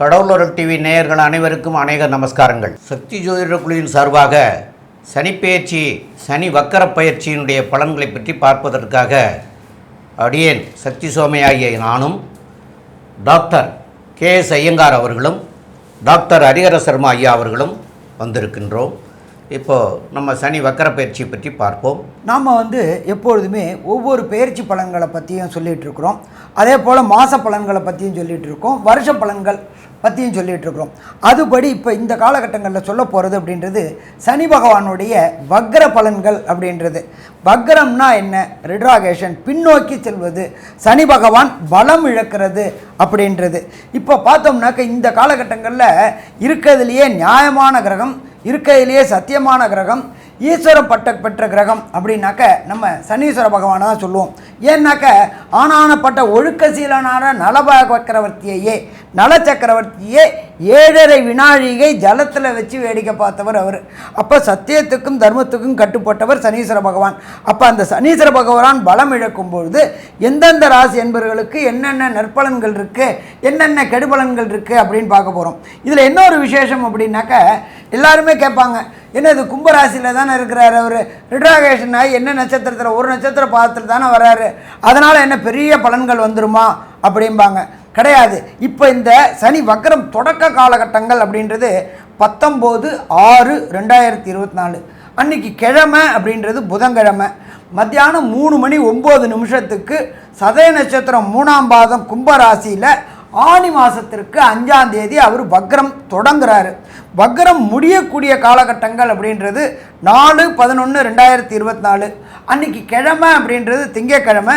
கடவுளர் TV நேயர்கள் அனைவருக்கும் அநேக நமஸ்காரங்கள். சக்தி ஜோதிட குழுவின் சார்பாக சனிப்பெயர்ச்சி சனி வக்கர பயிற்சியினுடைய பலன்களை பற்றி பார்ப்பதற்காக அடியேன் சக்தி சோமையாகிய நானும் டாக்டர் கே எஸ் ஐயங்கார் அவர்களும் டாக்டர் ஹரிஹர சர்மா ஐயா அவர்களும் வந்திருக்கின்றோம். இப்போது நம்ம சனி வக்கர பயிற்சி பற்றி பார்ப்போம். நாம் வந்து எப்பொழுதுமே ஒவ்வொரு பயிற்சி பலன்களை பற்றியும் சொல்லிகிட்டு இருக்கிறோம். அதே போல் மாத பலன்களை பற்றியும் சொல்லிகிட்டு இருக்கோம். வருஷ பலன்கள் பற்றியும் சொல்லிகிட்ருக்குறோம் அதுபடி இப்போ இந்த காலகட்டங்களில் சொல்ல போகிறது அப்படின்றது சனி பகவானுடைய வக்ர பலன்கள் அப்படின்றது. வக்ரம்னா என்ன? ரிட்ராகேஷன் பின்னோக்கி செல்வது. சனி பகவான் பலம் இழக்கிறது அப்படின்றது. இப்போ பார்த்தோம்னாக்க இந்த காலகட்டங்களில் இருக்கிறதுலையே நியாயமான கிரகம் இருக்கிறதுலையே சத்தியமான கிரகம் ஈஸ்வர பட்ட பெற்ற கிரகம் அப்படின்னாக்க நம்ம சனீஸ்வர பகவானை தான் சொல்லுவோம். ஏன்னாக்க ஆனானப்பட்ட ஒழுக்கசீலனான நலப சக்கரவர்த்தியையே நல சக்கரவர்த்தியே ஏழரை வினாழிகை ஜலத்தில் வச்சு வேடிக்கை பார்த்தவர் அவர். அப்போ சத்தியத்துக்கும் தர்மத்துக்கும் கட்டுப்பட்டவர் சனீஸ்வர பகவான். அப்போ அந்த சனீஸ்வர பகவான் பலம் இழக்கும் பொழுது எந்தெந்த ராசி என்பவர்களுக்கு என்னென்ன நற்பலன்கள் இருக்குது என்னென்ன கெடுபலன்கள் இருக்குது அப்படின்னு பார்க்க போகிறோம் இதில் என்ன ஒரு விசேஷம் அப்படின்னாக்க எல்லாருமே கேட்பாங்க என்ன இது கும்பராசியில் தானே இருக்கிறார் அவர்? ரிட்ராகேஷன் ஆகி என்ன நட்சத்திரத்தில் ஒரு நட்சத்திர பாதத்தில் தானே வராரு அதனால் என்ன பெரிய பலன்கள் வந்துருமா? அப்படிம்பாங்க. கிடையாது. இப்போ இந்த சனி வக்கரம் தொடக்க காலகட்டங்கள் அப்படின்றது பத்தொம்போது ஆறு ரெண்டாயிரத்தி இருபத்தி நாலு. அன்னைக்கு கிழமை அப்படின்றது புதன்கிழமை. மத்தியானம் மூணு மணி ஒம்பது நிமிஷத்துக்கு சதய நட்சத்திரம் மூணாம் பாதம் கும்பராசியில் ஆனி மாதத்திற்கு அஞ்சாம் தேதி அவர் வக்ரம் தொடங்குறாரு. வக்ரம் முடியக்கூடிய காலகட்டங்கள் அப்படின்றது நாலு பதினொன்று ரெண்டாயிரத்தி இருபத்தி நாலு. அன்னைக்கு கிழமை அப்படின்றது திங்கக்கிழமை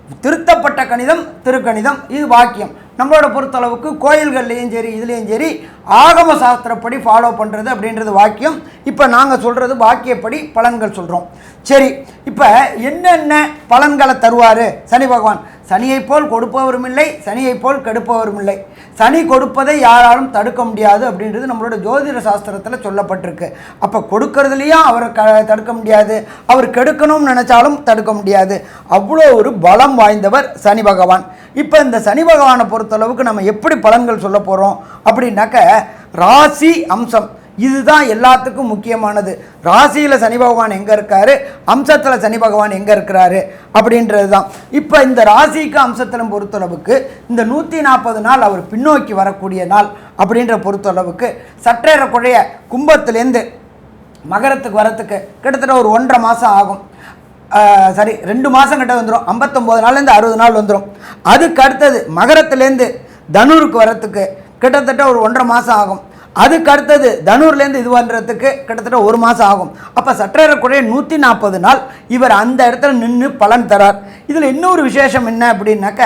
திருத்தப்பட்ட கணிதம் திருக்கணிதம். இது வாக்கியம். நம்மளோட பொறுத்தளவுக்கு கோயில்கள்லேயும் சரி இதுலேயும் சரி ஆகம சாஸ்திரப்படி ஃபாலோ பண்ணுறது அப்படின்றது வாக்கியம். இப்போ நாங்கள் சொல்கிறது வாக்கியப்படி பலன்கள் சொல்கிறோம் சரி இப்போ என்னென்ன பலன்களை தருவார்? சனி பகவான் சனியைப் போல் கொடுப்பவரும் இல்லை சனியைப் போல் கெடுப்பவரும் இல்லை. சனி கொடுப்பதை யாராலும் தடுக்க முடியாது அப்படின்றது நம்மளோட ஜோதிட சாஸ்திரத்தில் சொல்லப்பட்டிருக்கு. அப்போ கொடுக்கறதுலையும் அவரை க தடுக்க முடியாது? அவர் கெடுக்கணும்னு நினச்சாலும் தடுக்க முடியாது. அவ்வளோ ஒரு பலம் வாய்ந்தவர் சனி பகவான். இப்போ இந்த சனி பகவானை பொறுத்தளவுக்கு நம்ம எப்படி பலன்கள் சொல்ல போகிறோம் அப்படின்னாக்க ராசி அம்சம். இதுதான் எல்லாத்துக்கும் முக்கியமானது. ராசியில் சனி பகவான் எங்கே இருக்காரு? அம்சத்தில் சனி பகவான் எங்கே இருக்கிறாரு? அப்படின்றது தான் இப்போ இந்த ராசிக்கு அம்சத்தில் பொறுத்தளவுக்கு இந்த நூற்றி நாற்பது நாள் அவர் பின்னோக்கி வரக்கூடிய நாள் அப்படின்ற பொறுத்தளவுக்கு சற்றேறக்குறைய கும்பத்துலேருந்து மகரத்துக்கு வரத்துக்கு கிட்டத்தட்ட ஒரு ஒன்றரை மாதம் ஆகும். சரி ரெண்டு மாதம் கிட்ட வந்துடும் ஐம்பத்தொம்போது நாள்லேருந்து அறுபது நாள் வந்துடும் அதுக்கு அடுத்தது மகரத்துலேருந்து தனுருக்கு வரத்துக்கு கிட்டத்தட்ட ஒரு ஒன்றரை மாதம் ஆகும். அதுக்கு அடுத்தது தனூர்லேருந்து இது பண்ணுறதுக்கு கிட்டத்தட்ட ஒரு மாதம் ஆகும். அப்போ சற்றேறக்குறைய நூற்றி நாற்பது நாள் இவர் அந்த இடத்துல நின்று பலன் தரார். இதில் இன்னொரு விசேஷம் என்ன அப்படின்னாக்க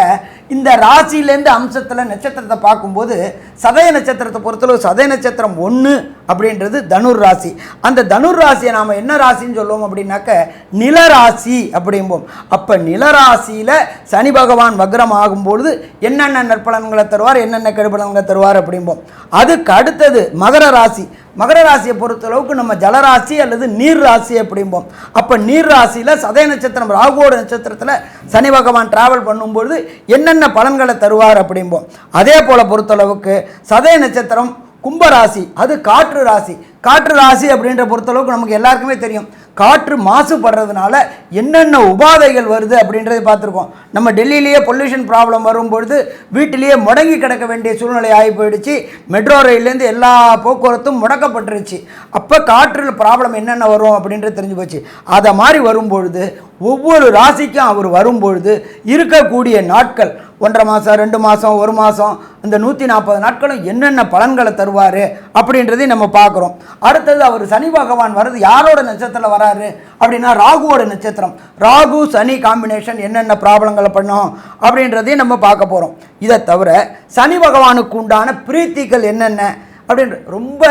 இந்த ராசியிலேருந்து அம்சத்தில் நட்சத்திரத்தை பார்க்கும்போது சதய நட்சத்திரத்தை பொறுத்தளவு சதய நட்சத்திரம் ஒன்று அப்படின்றது தனுர் ராசி. அந்த தனுர் ராசியை நாம் என்ன ராசின்னு சொல்லுவோம் அப்படின்னாக்க நிலராசி அப்படிம்போம். அப்போ நிலராசியில் சனி பகவான் வக்ரம் ஆகும்பொழுது என்னென்ன நற்பலன்களை தருவார் என்னென்ன கெடுபலன்களை தருவார் அப்படிம்போம். அதுக்கு அடுத்தது மகர ராசி. மகர ராசியை பொறுத்தளவுக்கு நம்ம ஜலராசி அல்லது நீர் ராசி அப்படிம்போம். அப்போ நீர் ராசியில் சதய நட்சத்திரம் ராகுவோட நட்சத்திரத்தில் சனி பகவான் டிராவல் பண்ணும்பொழுது என்னென்ன பலன்களை தருவார் அப்படிம்போம். அதே போல் பொறுத்தளவுக்கு சதய நட்சத்திரம் கும்பராசி அது காற்று ராசி. காற்று ராசி அப்படின்ற பொறுத்தளவுக்கு நமக்கு எல்லாருக்குமே தெரியும். காற்று மாசுபடுறதுனால என்னென்ன உபாதைகள் வருது அப்படின்றத பார்த்துருக்கோம். நம்ம டெல்லியிலேயே பொல்யூஷன் ப்ராப்ளம் வரும்பொழுது வீட்டிலேயே முடங்கி கிடக்க வேண்டிய சூழ்நிலை ஆகி போயிடுச்சு மெட்ரோ ரயில்லேருந்து எல்லா போக்குவரத்தும் முடக்கப்பட்டுருச்சு. அப்போ காற்றில் ப்ராப்ளம் என்னென்ன வரும் அப்படின்றது தெரிஞ்சு போச்சு. அதை மாதிரி வரும்பொழுது ஒவ்வொரு ராசிக்கும் அவர் வரும்பொழுது இருக்கக்கூடிய நாட்கள் ஒன்றரை மாதம் ரெண்டு மாதம் ஒரு மாதம் இந்த நூற்றி நாற்பது நாட்களும் என்னென்ன பலன்களை தருவார் அப்படின்றதையும் நம்ம பார்க்குறோம். அடுத்தது அவர் சனி பகவான் வர்றது யாரோட நட்சத்திரத்தில் வராரு அப்படின்னா ராகுவோட நட்சத்திரம். ராகு சனி காம்பினேஷன் என்னென்ன ப்ராப்ளங்களை பண்ணும் அப்படின்றதையும் நம்ம பார்க்க போகிறோம் இதை தவிர சனி பகவானுக்கு உண்டான பிரீத்திகள் என்னென்ன அப்படின்ற ரொம்ப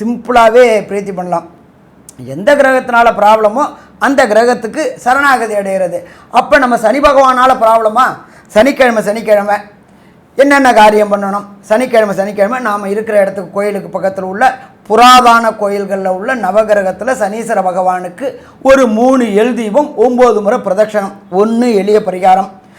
சிம்பிளாகவே பிரீத்தி பண்ணலாம். எந்த கிரகத்தினால ப்ராப்ளமோ அந்த கிரகத்துக்கு சரணாகதி அடைகிறது அப்போ நம்ம சனி பகவானால் ப்ராப்ளமா? சனிக்கிழமை சனிக்கிழமை. என்னென்ன காரியம் பண்ணணும்? சனிக்கிழமை சனிக்கிழமை நாம் இருக்கிற இடத்துக்கு கோயிலுக்கு பக்கத்தில் உள்ள புராதான கோயில்களில் உள்ள நவகிரகத்தில் சனீஸ்வர பகவானுக்கு ஒரு மூணு எல் தீபம் ஒம்பது முறை பிரதட்சணம் ஒன்று எளிய பரிகாரம்.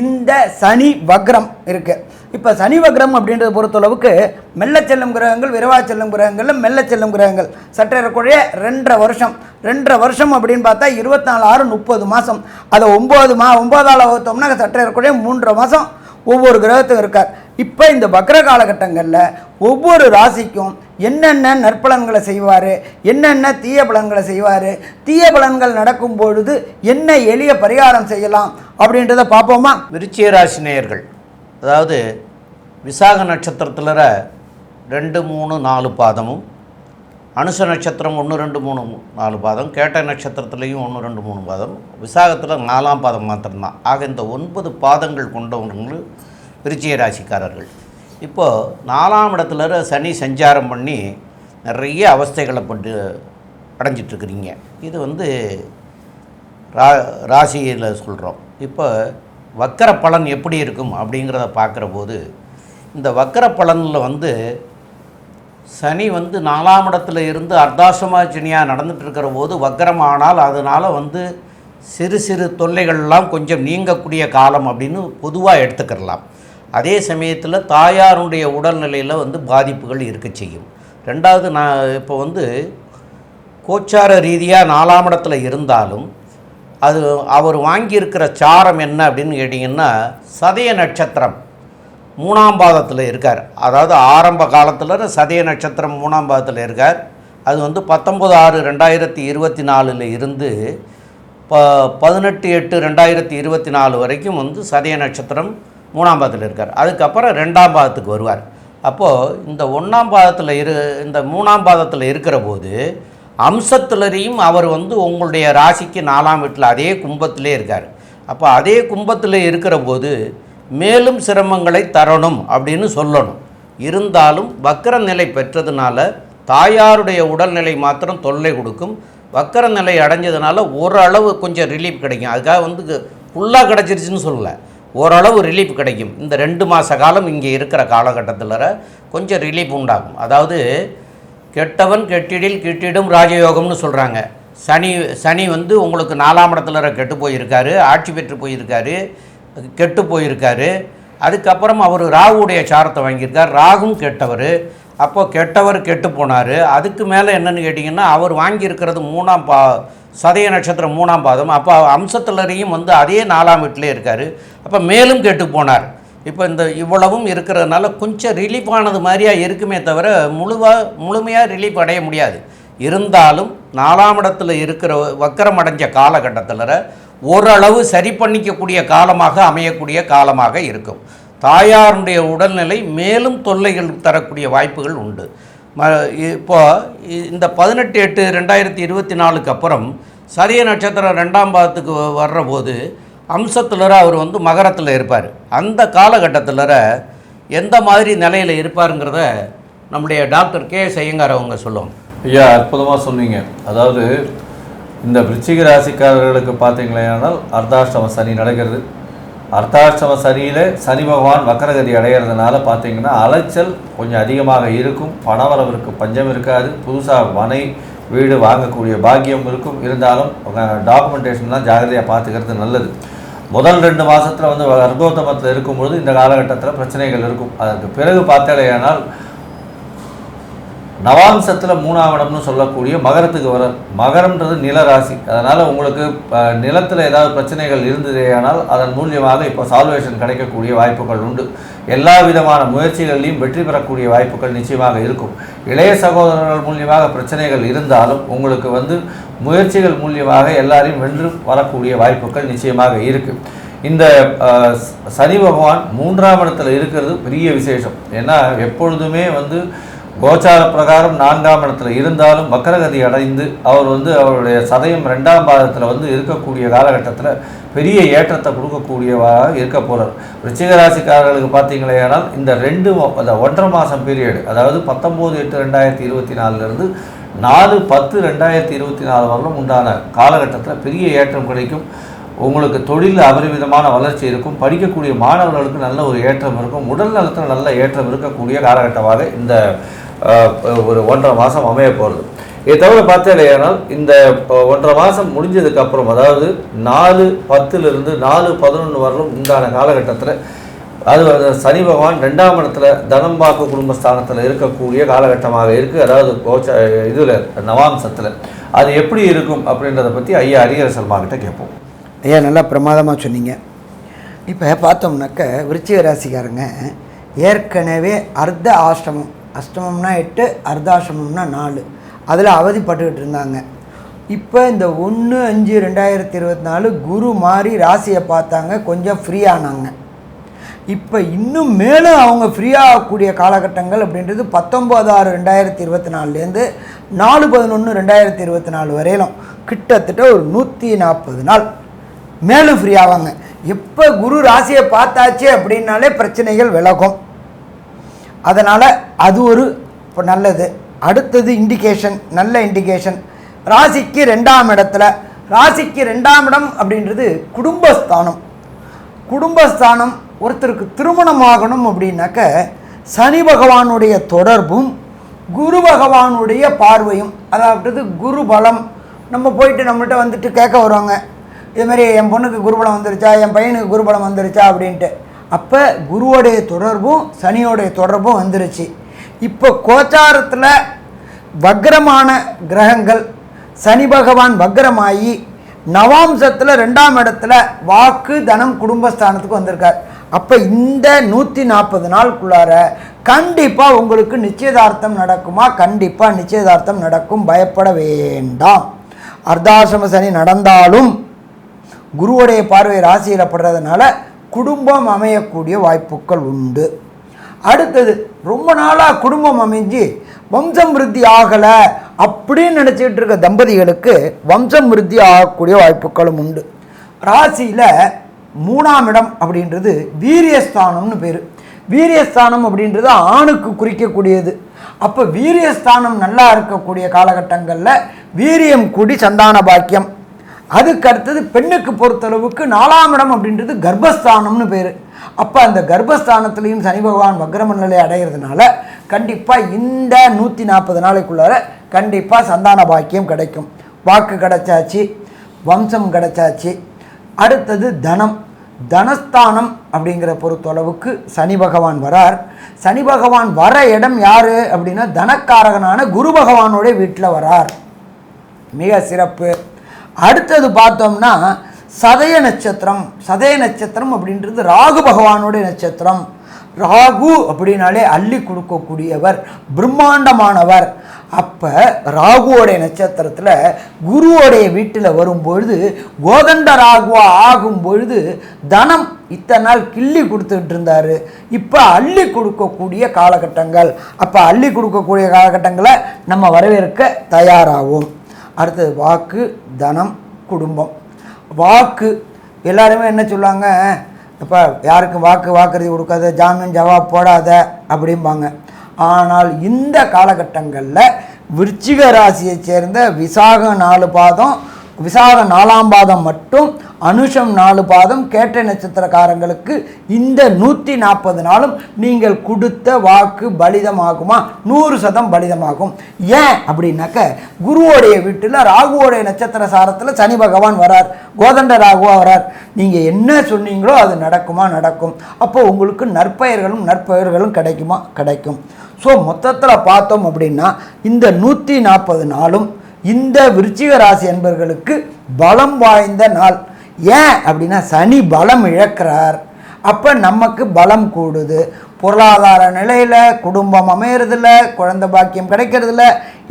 இந்த சனி வக்ரம் இருக்குது இப்போ சனி வக்ரம் அப்படின்றத பொறுத்தளவுக்கு மெல்ல செல்லும் கிரகங்கள் விரைவா செல்லும் கிரகங்களில் மெல்ல செல்லும் கிரகங்கள். சற்றேறக்குறைய ரெண்டரை வருஷம். ரெண்டரை வருஷம் அப்படின்னு பார்த்தா இருபத்தி நாலு ஆறு முப்பது மாதம் அதை ஒம்பது மா ஒம்பதால் வகுத்தோம்னா சற்றேறக்குறைய மூன்றரை மாதம் ஒவ்வொரு கிரகத்துக்கும் இருக்கார். இப்போ இந்த வக்ர காலகட்டங்களில் ஒவ்வொரு ராசிக்கும் என்னென்ன நற்பலன்களை செய்வார்? என்னென்ன தீய பலன்களை செய்வார்? தீய பலன்கள் நடக்கும் பொழுது என்ன எளிய பரிகாரம் செய்யலாம் அப்படின்றத பார்ப்போமா? விருச்சிய ராசி நேயர்கள் அதாவது விசாக நட்சத்திரத்தில் ரெண்டு மூணு நாலு பாதமும் அனுச நட்சத்திரம் ஒன்று ரெண்டு மூணு நாலு பாதம் கேட்ட நட்சத்திரத்துலேயும் ஒன்று ரெண்டு மூணு பாதம் விசாகத்தில் நாலாம் பாதம் மாத்திரம்தான். ஆக இந்த ஒன்பது பாதங்கள் கொண்டவங்க விருச்சிய ராசிக்காரர்கள். இப்போது நாலாம் இடத்துல சனி சஞ்சாரம் பண்ணி நிறைய அவஸ்தைகளை பட்டு அடைஞ்சிட்ருக்குறீங்க. இது வந்து ரா ராசியில் சொல்கிறோம் இப்போ வக்கர பலன் எப்படி இருக்கும் அப்படிங்கிறத பார்க்குற போது இந்த வக்கர பலனில் வந்து சனி வந்து நாலாம் இடத்துல இருந்து அர்த்தாசமா சனியாக நடந்துட்டு இருக்கிற போது வக்கரமானால் அதனால் வந்து சிறு சிறு தொல்லைகள்லாம் கொஞ்சம் நீங்கக்கூடிய காலம் அப்படின்னு பொதுவாக எடுத்துக்கிடலாம் அதே சமயத்தில் தாயாருடைய உடல்நிலையில் வந்து பாதிப்புகள் இருக்க செய்யும். ரெண்டாவது நான் இப்போ வந்து கோச்சார ரீதியாக நாலாம் இடத்துல இருந்தாலும் அது அவர் வாங்கியிருக்கிற சாரம் என்ன அப்படின்னு கேட்டிங்கன்னா சதய நட்சத்திரம் மூணாம் பாதத்தில் இருக்கார். அதாவது ஆரம்ப காலத்தில் சதய நட்சத்திரம் மூணாம் பாதத்தில் இருக்கார். அது வந்து பத்தொம்பது ஆறு ரெண்டாயிரத்தி இருபத்தி நாலில் இருந்து ப பதினெட்டு எட்டு ரெண்டாயிரத்தி இருபத்தி நாலு வரைக்கும் வந்து சதய நட்சத்திரம் மூணாம் பாதத்தில் இருக்கார். அதுக்கப்புறம் ரெண்டாம் பாதத்துக்கு வருவார். அப்போது இந்த ஒன்றாம் பாதத்தில் இரு இந்த மூணாம் பாதத்தில் இருக்கிற போது அம்சத்துலரையும் அவர் வந்து உங்களுடைய ராசிக்கு நாலாம் வீட்டில் அதே கும்பத்திலே இருக்கார். அப்போ அதே கும்பத்தில் இருக்கிற போது மேலும் சிரமங்களை தரணும் அப்படின்னு சொல்லணும். இருந்தாலும் வக்கர நிலை பெற்றதுனால தாயாருடைய உடல்நிலை மாத்திரம் தொல்லை கொடுக்கும். வக்கர நிலை அடைஞ்சதுனால ஓரளவு கொஞ்சம் ரிலீஃப் கிடைக்கும். அதுக்காக வந்து ஃபுல்லாக கிடச்சிருச்சுன்னு சொல்லலை. ஓரளவு ரிலீஃப் கிடைக்கும். இந்த ரெண்டு மாத காலம் இங்கே இருக்கிற காலகட்டத்தில் கொஞ்சம் ரிலீஃப் உண்டாகும். அதாவது கெட்டவன் கெட்டிடில் கிட்டிடும் ராஜயோகம்னு சொல்கிறாங்க சனி சனி வந்து உங்களுக்கு நாலாம் இடத்துல கெட்டு போயிருக்காரு ஆட்சி பெற்று போயிருக்காரு கெட்டு போயிருக்காரு. அதுக்கப்புறம் அவர் ராகுடைய சாரத்தை வாங்கியிருக்கார். ராகும் கெட்டவர். அப்போ கெட்டவர் கெட்டு போனார். அதுக்கு மேலே என்னென்னு கேட்டிங்கன்னா அவர் வாங்கியிருக்கிறது மூணாம் பா சதய நட்சத்திரம் மூணாம் பாதம். அப்போ அம்சத்துலரையும் வந்து அதே நாலாம் வீட்டிலே இருக்கார். அப்போ மேலும் கெட்டு போனார். இப்போ இந்த இவ்வளவும் இருக்கிறதுனால கொஞ்சம் ரிலீஃப் ஆனது மாதிரியா இருக்குமே தவிர முழுவாக முழுமையாக ரிலீஃப் அடைய முடியாது. இருந்தாலும் நாலாம் இடத்துல இருக்கிற வக்கரம் அடைஞ்ச காலகட்டத்தில் ஓரளவு சரி பண்ணிக்கக்கூடிய காலமாக அமையக்கூடிய காலமாக இருக்கும். தாயாருடைய உடல்நிலை மேலும் தொல்லைகள் தரக்கூடிய வாய்ப்புகள் உண்டு. ம இப்போ இந்த பதினெட்டு எட்டு ரெண்டாயிரத்தி இருபத்தி நாலுக்கு அப்புறம் சரிய நட்சத்திரம் ரெண்டாம் பாதத்துக்கு வ- வர்ற போது அம்சத்துலர அவர் வந்து மகரத்தில் இருப்பார். அந்த காலகட்டத்தில் எந்த மாதிரி நிலையில் இருப்பாருங்கிறத நம்முடைய டாக்டர் கே செய்யங்கார் அவங்க சொல்லுவாங்க. ஐயா அற்புதமாக சொன்னீங்க. அதாவது இந்த விருச்சிக ராசிக்காரர்களுக்கு பார்த்தீங்களேனால் அர்த்தாஷ்டம சனி நடக்கிறது. அர்த்தாஷ்டம சரியில் சனி பகவான் வக்கரகதி அடையிறதுனால பார்த்தீங்கன்னா அலைச்சல் கொஞ்சம் அதிகமாக இருக்கும். பணவரவிற்கு பஞ்சம் இருக்காது. புதுசாக மனை வீடு வாங்கக்கூடிய பாக்கியம் இருக்கும். இருந்தாலும் டாக்குமெண்டேஷன்லாம் ஜாகிரதையாக பார்த்துக்கிறது நல்லது. முதல் ரெண்டு மாதத்தில் வந்து கர்ப்போத்தமத்தில் இருக்கும்பொழுது இந்த காலகட்டத்தில் பிரச்சனைகள் இருக்கும். அதற்கு பிறகு பார்த்தாலேயானால் நவாம்சத்தில் மூணாம் இடம்னு சொல்லக்கூடிய மகரத்துக்கு வர மகரம்ன்றது நிலராசி. அதனால் உங்களுக்கு நிலத்தில் ஏதாவது பிரச்சனைகள் இருந்ததேயானால் அதன் மூலியமாக இப்போ சால்வேஷன் கிடைக்கக்கூடிய வாய்ப்புகள் உண்டு. எல்லா விதமான முயற்சிகளிலையும் வெற்றி பெறக்கூடிய வாய்ப்புகள் நிச்சயமாக இருக்கும். இளைய சகோதரர்கள் மூலியமாக பிரச்சனைகள் இருந்தாலும் உங்களுக்கு வந்து முயற்சிகள் மூலியமாக எல்லாரையும் வென்று வரக்கூடிய வாய்ப்புகள் நிச்சயமாக இருக்குது இந்த சனி பகவான் மூன்றாம் இடத்துல இருக்கிறது பெரிய விசேஷம். ஏன்னா எப்பொழுதுமே வந்து கோச்சார பிரகாரம் நான்காம் இடத்துல இருந்தாலும் வக்கரகதி அடைந்து அவர் வந்து அவருடைய சதயம் ரெண்டாம் பாதத்தில் வந்து இருக்கக்கூடிய காலகட்டத்தில் பெரிய ஏற்றத்தை கொடுக்கக்கூடியவராக இருக்க போகிறார் ரிச்சிக ராசிக்காரர்களுக்கு பார்த்தீங்களேனால் இந்த ரெண்டு அந்த ஒன்றரை மாதம் பீரியட் அதாவது பத்தொம்போது எட்டு ரெண்டாயிரத்தி இருபத்தி நாலுலேருந்து நாலு பத்து ரெண்டாயிரத்தி இருபத்தி நாலு வரலும் உண்டான காலகட்டத்தில் பெரிய ஏற்றம் கிடைக்கும். உங்களுக்கு தொழிலில் அபரிமிதமான வளர்ச்சி இருக்கும். படிக்கக்கூடிய மாணவர்களுக்கு நல்ல ஒரு ஏற்றம் இருக்கும். உடல் நலத்தில் நல்ல ஏற்றம் இருக்கக்கூடிய காலகட்டமாக இந்த ஒரு ஒன்றரை மாதம் அமைய போகிறது இதை தவிர பார்த்தேனால் இந்த ஒன்றரை மாதம் முடிஞ்சதுக்கப்புறம் அதாவது நாலு பத்துலேருந்து நாலு பதினொன்று வரலும் உண்டான காலகட்டத்தில் அது சனி பகவான் ரெண்டாம் இடத்துல தனம்பாக்கு குடும்பஸ்தானத்தில் இருக்கக்கூடிய காலகட்டமாக இருக்குது அதாவது கோச்ச இதில் நவாம்சத்தில். அது எப்படி இருக்கும் அப்படின்றத பற்றி ஐயா அரியர் சர்மா கிட்ட கேட்போம். ஐயா நல்லா பிரமாதமாக சொன்னீங்க. இப்போ பார்த்தோம்னாக்க விருச்சிக ராசிக்காரங்க ஏற்கனவே அர்த்த ஆஷ்டமம் அஷ்டமம்னா எட்டு அர்த்தாஷ்டமம்னா நாலு. அதில் அவதிப்பட்டுக்கிட்டு இருந்தாங்க. இப்போ இந்த ஒன்று அஞ்சு ரெண்டாயிரத்தி இருபத்தி நாலு குரு மாறி ராசியை பார்த்தாங்க. கொஞ்சம் ஃப்ரீயானாங்க இப்போ இன்னும் மேலும் அவங்க ஃப்ரீயாகக்கூடிய காலகட்டங்கள் அப்படின்றது பத்தொம்போது ஆறு ரெண்டாயிரத்தி இருபத்தி நாலுலேருந்து நாலு பதினொன்று ரெண்டாயிரத்தி இருபத்தி நாலு வரையிலும். கிட்டத்தட்ட ஒரு நூற்றி நாற்பது நாள். மேலும் ஃப்ரீ ஆவாங்க. எப்போ குரு ராசியை பார்த்தாச்சு அப்படின்னாலே பிரச்சனைகள் விலகும். அதனால் அது ஒரு நல்லது. அடுத்தது இண்டிகேஷன் நல்ல இண்டிகேஷன் ராசிக்கு ரெண்டாம் இடத்துல ராசிக்கு ரெண்டாம் இடம் அப்படின்றது குடும்பஸ்தானம். குடும்பஸ்தானம் ஒருத்தருக்கு திருமணம் ஆகணும் அப்படின்னாக்க சனி பகவானுடைய தொடர்பும் குரு பகவானுடைய பார்வையும் அதாவது குரு பலம் நம்ம போயிட்டு நம்மள்கிட்ட வந்துட்டு கேட்க வருவாங்க. இதுமாதிரி என் பொண்ணுக்கு குருபலம் வந்துருச்சா என் பையனுக்கு குருபலம் வந்துருச்சா அப்படின்ட்டு. அப்போ குருவோடைய தொடர்பும் சனியோடைய தொடர்பும் வந்துருச்சு. இப்போ கோச்சாரத்தில் வக்ரமான கிரகங்கள் சனி பகவான் வக்ரமாகி நவாம்சத்தில் ரெண்டாம் இடத்துல வாக்கு தனம் குடும்பஸ்தானத்துக்கு வந்திருக்கார். அப்போ இந்த நூற்றி நாற்பது நாளுக்குள்ளார கண்டிப்பாக உங்களுக்கு நிச்சயதார்த்தம் நடக்குமா? கண்டிப்பாக நிச்சயதார்த்தம் நடக்கும். பயப்பட வேண்டாம். அர்த்தாசிரம சனி நடந்தாலும் குருவுடைய பார்வை ராசியில் படுறதுனால குடும்பம் அமையக்கூடிய வாய்ப்புகள் உண்டு. அடுத்தது ரொம்ப நாளாக குடும்பம் அமைஞ்சு வம்சம் விருத்தி ஆகலை அப்படின்னு நினச்சிக்கிட்டு இருக்க தம்பதிகளுக்கு வம்சம் விருத்தி ஆகக்கூடிய வாய்ப்புகளும் உண்டு. ராசியில் மூணாம் இடம் அப்படின்றது வீரியஸ்தானம்னு பேர். வீரியஸ்தானம் அப்படின்றது ஆணுக்கு குறிக்கக்கூடியது. அப்போ வீரியஸ்தானம் நல்லா இருக்கக்கூடிய காலகட்டங்களில் வீரியம் கூடி சந்தான பாக்கியம். அதுக்கு அடுத்தது பெண்ணுக்கு பொறுத்தளவுக்கு நாலாம் இடம் அப்படின்றது கர்ப்பஸ்தானம்னு பேர். அப்போ அந்த கர்ப்பஸ்தானத்துலேயும் சனி பகவான் வக்ரம நிலை அடைகிறதுனால கண்டிப்பாக இந்த நூற்றி நாற்பது நாளைக்குள்ளார கண்டிப்பாக சந்தான பாக்கியம் கிடைக்கும். வாக்கு கிடைச்சாச்சு வம்சம் கிடைச்சாச்சு. அடுத்தது தனம். தனஸ்தானம் அப்படிங்கிற பொறுத்தளவுக்கு சனி பகவான் வரார். சனி பகவான் வர இடம் யார் அப்படின்னா தனக்காரகனான குரு பகவானோட வீட்டில் வரார். மிக சிறப்பு. அடுத்தது பார்த்தோம்னா சதய நட்சத்திரம். சதய நட்சத்திரம் அப்படின்றது ராகு பகவானுடைய நட்சத்திரம். ராகு அப்படின்னாலே அள்ளி கொடுக்கக்கூடியவர் பிரம்மாண்டமானவர். அப்போ ராகுவோடைய நட்சத்திரத்தில் குருவோடைய வீட்டில் வரும்பொழுது கோதண்ட ராகுவா ஆகும் பொழுது தனம் இத்தனை நாள் கிள்ளி கொடுத்துட்டு இருந்தார் இப்போ அள்ளி கொடுக்கக்கூடிய காலகட்டங்கள். அப்போ அள்ளி கொடுக்கக்கூடிய காலகட்டங்களை நம்ம வரவேற்க தயாராகும் அடுத்தது வாக்கு தனம் குடும்பம். வாக்கு எல்லாருமே என்ன சொல்லுவாங்க? இப்போ யாருக்கும் வாக்கு வாக்குறுதி கொடுக்காத ஜாமீன் ஜவாப் போடாத அப்படிம்பாங்க. ஆனால் இந்த காலகட்டங்களில் விருச்சிக ராசியைச் சேர்ந்த விசாகம் நாலு பாதம் விசாகம் நாலாம் பாதம் மட்டும் அனுஷம் நாலு பாதம் கேட்ட நட்சத்திரக்காரங்களுக்கு இந்த நூற்றி நாற்பது நாளும் நீங்கள் கொடுத்த வாக்கு பலிதமாகுமா? நூறு சதம் பலிதமாகும். ஏன் அப்படின்னாக்க குருவோடைய வீட்டில் ராகுவோடைய நட்சத்திர சாரத்தில் சனி பகவான் வரார் கோதண்ட ராகுவா வரார். நீங்கள் என்ன சொன்னீங்களோ அது நடக்குமா? நடக்கும். அப்போ உங்களுக்கு நற்பெயர்களும் நற்பெயர்களும் கிடைக்குமா? கிடைக்கும். ஸோ மொத்தத்தில் பார்த்தோம் அப்படின்னா இந்த நூற்றி நாற்பது நாளும் இந்த விருச்சிக ராசி என்பர்களுக்கு பலம் வாய்ந்த நாள். ஏன் அப்படின்னா சனி பலம் இழக்கிறார். அப்போ நமக்கு பலம் கூடுது. பொருளாதார நிலையில் குடும்பம் அமையறதில்ல குழந்தை பாக்கியம் கிடைக்கிறதில்ல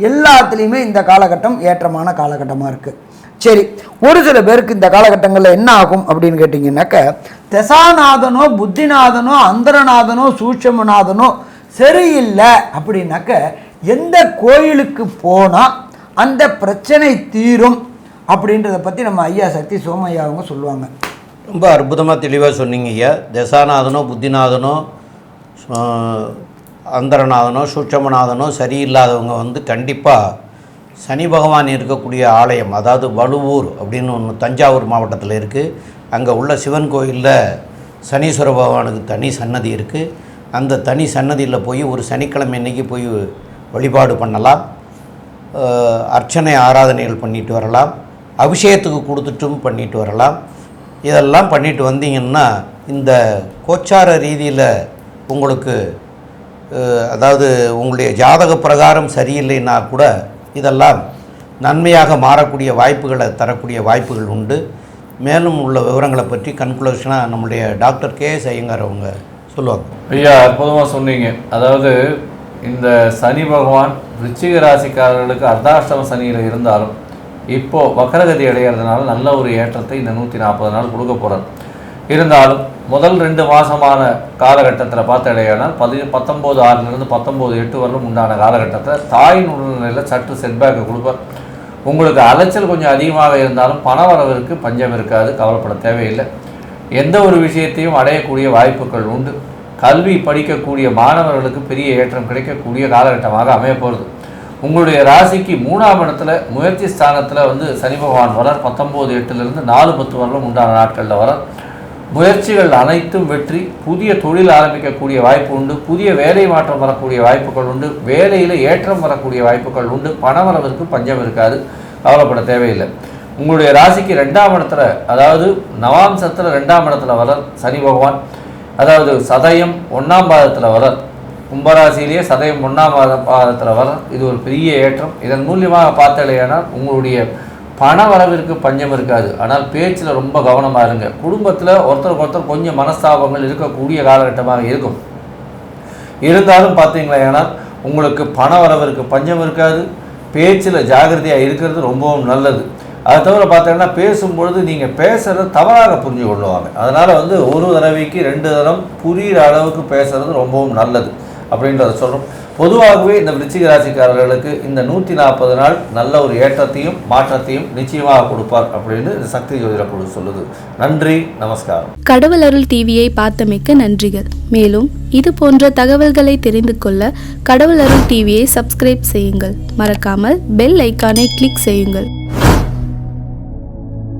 எல்லாத்துலேயுமே இந்த காலகட்டம் ஏற்றமான காலகட்டமாக இருக்குது சரி ஒரு சில பேருக்கு இந்த காலகட்டங்களில் என்ன ஆகும் அப்படின்னு கேட்டிங்கன்னாக்க தெசாநாதனோ புத்திநாதனோ அந்தரநாதனோ சூட்சமநாதனோ சரியில்லை அப்படின்னாக்க எந்த கோயிலுக்கு போனால் அந்த பிரச்சனை தீரும். அப்படின்றத பற்றி நம்ம ஐயா சக்தி சோமையா அவங்க சொல்லுவாங்க. ரொம்ப அற்புதமாக தெளிவாக சொன்னீங்க ஐயா. தசாநாதனோ புத்திநாதனோ அந்தரநாதனோ சூட்சமநாதனோ சரியில்லாதவங்க வந்து கண்டிப்பாக சனி பகவான் இருக்கக்கூடிய ஆலயம் அதாவது வலுவூர் அப்படின்னு ஒன்று தஞ்சாவூர் மாவட்டத்தில் இருக்குது அங்கே உள்ள சிவன் கோயிலில் சனீஸ்வர பகவானுக்கு தனி சன்னதி இருக்குது அந்த தனி சன்னதியில் போய் ஒரு சனிக்கிழமை இன்றைக்கி போய் வழிபாடு பண்ணலாம். அர்ச்சனை ஆராதனைகள் பண்ணிட்டு வரலாம். அபிஷேகத்துக்கு கொடுத்துட்டும் பண்ணிட்டு வரலாம். இதெல்லாம் பண்ணிட்டு வந்தீங்கன்னா இந்த கோச்சார ரீதியில் உங்களுக்கு அதாவது உங்களுடைய ஜாதக பிரகாரம் சரியில்லைன்னா கூட இதெல்லாம் நன்மையாக மாறக்கூடிய வாய்ப்புகளை தரக்கூடிய வாய்ப்புகள் உண்டு. மேலும் உள்ள விவரங்களை பற்றி கன்க்ளூஷனாக நம்முடைய டாக்டர் கே எஸ் ஐயங்கார் அவங்க சொல்லுவாங்க. ஐயா அற்புதமாக சொன்னீங்க. அதாவது இந்த சனி பகவான் ரிச்சிக ராசிக்காரர்களுக்கு அர்த்தாஷ்டம சனியில் இருந்தாலும் இப்போது வக்கரகதி அடைகிறதுனால நல்ல ஒரு ஏற்றத்தை இந்த நூற்றி நாற்பது நாள் கொடுக்க போகிறார் இருந்தாலும் முதல் ரெண்டு மாதமான காலகட்டத்தில் பார்த்தடையானால் பதி பத்தொம்போது ஆறுலேருந்து பத்தொம்போது எட்டு வரலும் உண்டான காலகட்டத்தில் தாயின் உடல்நிலையில் சற்று செட்பேக்கை கொடுப்பார் உங்களுக்கு அலைச்சல் கொஞ்சம் அதிகமாக இருந்தாலும் பண வரவிற்கு பஞ்சம் இருக்காது கவலைப்பட தேவையில்லை. எந்த ஒரு விஷயத்தையும் அடையக்கூடிய வாய்ப்புகள் உண்டு. கல்வி படிக்கக்கூடிய மாணவர்களுக்கு பெரிய ஏற்றம் கிடைக்கக்கூடிய காலகட்டமாக அமையப்போகிறது உங்களுடைய ராசிக்கு மூணாம் இடத்துல முயற்சி ஸ்தானத்தில் வந்து சனி பகவான் வரார். பத்தொம்போது எட்டுலேருந்து நாலு பத்து வரலும் உண்டான நாட்களில் வரார். முயற்சிகள் அனைத்தும் வெற்றி. புதிய தொழில் ஆரம்பிக்கக்கூடிய வாய்ப்பு உண்டு. புதிய வேலை மாற்றம் வரக்கூடிய வாய்ப்புகள் உண்டு. வேலையில் ஏற்றம் வரக்கூடிய வாய்ப்புகள் உண்டு. பணவரவிற்கு பஞ்சம் இருக்காது. கவலைப்பட தேவையில்லை. உங்களுடைய ராசிக்கு ரெண்டாம் இடத்துல அதாவது நவாம்சத்தில் ரெண்டாம் இடத்துல வளர் சனி பகவான். அதாவது சதயம் ஒன்றாம் பாதத்தில் வரார். கும்பராசியிலேயே சதயம் ஒன்றாம் மாத பாதத்தில் வர இது ஒரு பெரிய ஏற்றம். இதன் மூலியமாக பார்த்தாலேயானால் உங்களுடைய பண வரவிற்கு பஞ்சம் இருக்காது. ஆனால் பேச்சில் ரொம்ப கவனமாக இருங்க. குடும்பத்தில் ஒருத்தருக்கு ஒருத்தர் கொஞ்சம் மனஸ்தாபங்கள் இருக்கக்கூடிய காலகட்டமாக இருக்கும். இருந்தாலும் பார்த்தீங்களா ஏன்னா உங்களுக்கு பண வரவிற்கு பஞ்சம் இருக்காது. பேச்சில் ஜாகிரதையாக இருக்கிறது ரொம்பவும் நல்லது. அது தவிர பார்த்தீங்கன்னா பேசும்பொழுது நீங்கள் பேசுகிறத தவறாக புரிஞ்சு கொள்ளுவாங்க. அதனால் வந்து ஒரு தடவைக்கு ரெண்டு தரம் புரிகிற அளவுக்கு பேசுகிறது ரொம்பவும் நல்லது. அப்படின்றத சொல்கிறோம் பொதுவாகவே இந்த விருச்சிக ராசிக்காரர்களுக்கு இந்த நூற்றி நாற்பது நாள் நல்ல ஒரு ஏற்றத்தையும் மாற்றத்தையும் நிச்சயமாக கொடுப்பார் அப்படின்னு இந்த சக்தி ஜோதிட குழு சொல்லுது. நன்றி நமஸ்காரம். கடவுள் அருள் டிவியை பார்த்தமைக்க நன்றிகள். மேலும் இது போன்ற தகவல்களை தெரிந்து கொள்ள கடவுள் அருள் டிவியை சப்ஸ்கிரைப் செய்யுங்கள். மறக்காமல் பெல் ஐக்கானை கிளிக் செய்யுங்கள்.